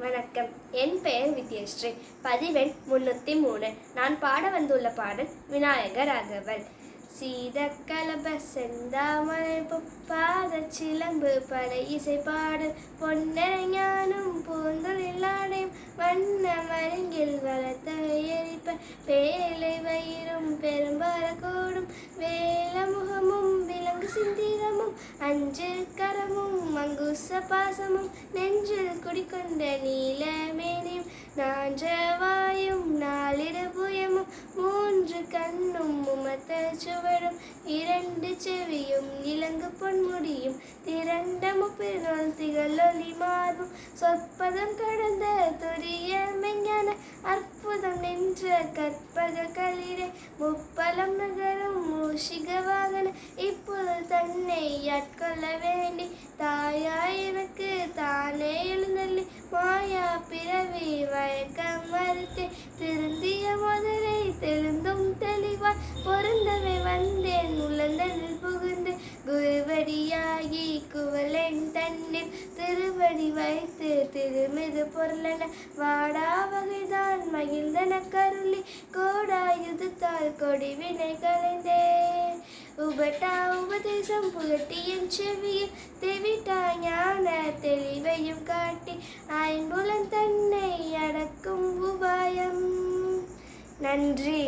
வணக்கம். என் பெயர் வித்யஸ்ரீ. பதிவெண் முன்னூற்றி மூணு. நான் பாட வந்துள்ள பாடல் விநாயகர் ராகவன் சீத கலப செந்தாமலை பாத சிலம்பு படை இசை பாடல். பொன்னரை ஞானம் பூந்தொழிலாடையும் வண்ண மருங்கில் வளர்த்த எரிப்ப பேலை வயிறும் பெரும்பால கூடும். வேல முகமும் விலங்கு சிந்திரமும் அஞ்சு கரமும் மங்குச பாசமும் நெஞ்சில் குடிக்கொண்ட நீலமேனியும் நாஞ்சவாயும் நாலிட புயமும் மூன்று கண்ணும் உமத்த சுவரும் இரண்டு செவியும் இலங்கு பொன்முடியும் திரண்ட முப்பெருநாள் திகழொலி மார்பும் சொற்பதம் கடந்த துரிய மெஞ்ஞான அற்புதம் நின்ற கற்பக களிரே முப்பலம் நகரும் மூஷிக வாகன இப்பொழுது தன்னை ஆட்கொள்ள வேண்டி தாயாய் மாயா பிறவி வழக்கம் மறுத்து திருந்திய முதலை தெளிந்தும் தெளிவாய் பொருந்தவை வந்தேன். உழந்தனில் புகுந்து குருவடியாகி குவலன் தன்னில் திருவடி வைத்து திருமிது பொருளன வாடா வகைதான் மகிழ்ந்தன கருளி. கோடாயுதத்தால் கொடிவினை கலைந்தேன். ഉപട്ട ഉപദേശം പുലർത്തിയും ചെവിയിൽ തെവിട്ട ഞാൻ തെളിവയും കാട്ടി അയൻപുലം തന്നെ അടക്കും ഉപായം. നന്ദി.